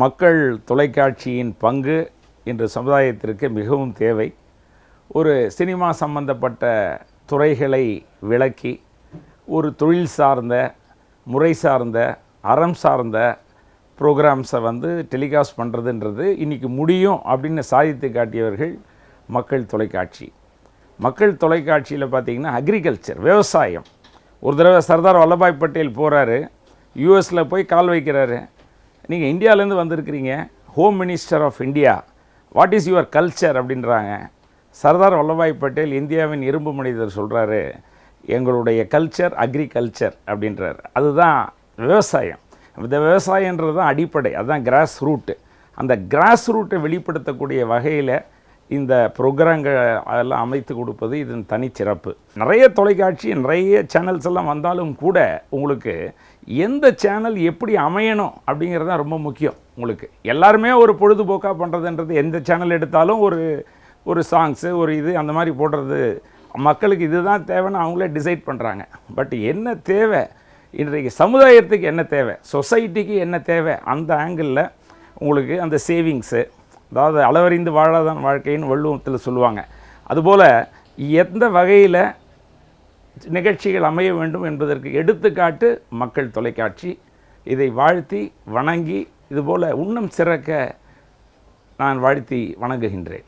மக்கள் தொலைக்காட்சியின் பங்கு இன்று சமுதாயத்திற்கு மிகவும் தேவை. ஒரு சினிமா சம்பந்தப்பட்ட துறைகளை விளக்கி ஒரு தொழில் சார்ந்த முறை சார்ந்த அறம் சார்ந்த ப்ரோக்ராம்ஸை வந்து டெலிகாஸ்ட் பண்ணுறதுன்றது இன்றைக்கி முடியும் அப்படின்னு சாதித்து காட்டியவர்கள் மக்கள் தொலைக்காட்சி. மக்கள் தொலைக்காட்சியில் பார்த்தீங்கன்னா அக்ரிகல்ச்சர் விவசாயம். ஒரு தடவை சர்தார் வல்லபாய் பட்டேல் போகிறாரு யூஎஸில் போய் கால் வைக்கிறாரு. நீங்கள் இந்தியாவிலேருந்து வந்திருக்கிறீங்க home minister of India what is your culture அப்படின்றாங்க. சர்தார் வல்லபாய் பட்டேல் இந்தியாவின் இரும்பு மனிதர் சொல்கிறாரு எங்களுடைய கல்ச்சர் அக்ரிகல்ச்சர் அப்படின்றார். அதுதான் விவசாயம். இந்த விவசாயன்றது தான் அடிப்படை. அதுதான் கிராஸ் ரூட்டு அந்த கிராஸ் ரூட்டை வெளிப்படுத்தக்கூடிய வகையில் இந்த ப்ரோக்ராம்கள் அதெல்லாம் அமைத்து கொடுப்பது இதன் தனிச்சிறப்பு. நிறைய தொலைக்காட்சி நிறைய சேனல்ஸ் எல்லாம் வந்தாலும் கூட உங்களுக்கு எந்த சேனல் எப்படி அமையணும் அப்படிங்கிறது தான் ரொம்ப முக்கியம் உங்களுக்கு. எல்லாருமே ஒரு பொழுதுபோக்காக பண்ணுறதுன்றது எந்த சேனல் எடுத்தாலும் ஒரு ஒரு சாங்ஸு ஒரு இது அந்த மாதிரி போடுறது. மக்களுக்கு இதுதான் தேவைன்னு அவங்களே டிசைட் பண்ணுறாங்க பட் என்ன தேவை? இன்றைக்கு சமுதாயத்துக்கு என்ன தேவை? சொசைட்டிக்கு என்ன தேவை? அந்த ஆங்கிளில் உங்களுக்கு அந்த சேவிங்ஸு அதாவது அளவறிந்து வாழாதான் வாழ்க்கைன்னு வள்ளுவத்தில் சொல்லுவாங்க. அதுபோல் எந்த வகையில் நிகழ்ச்சிகள் அமைய வேண்டும் என்பதற்கு எடுத்துக்காட்டு மக்கள் தொலைக்காட்சி. இதை வாழ்த்தி வணங்கி இதுபோல் உன்னம் சிறக்க நான் வாழ்த்தி வணங்குகின்றேன்.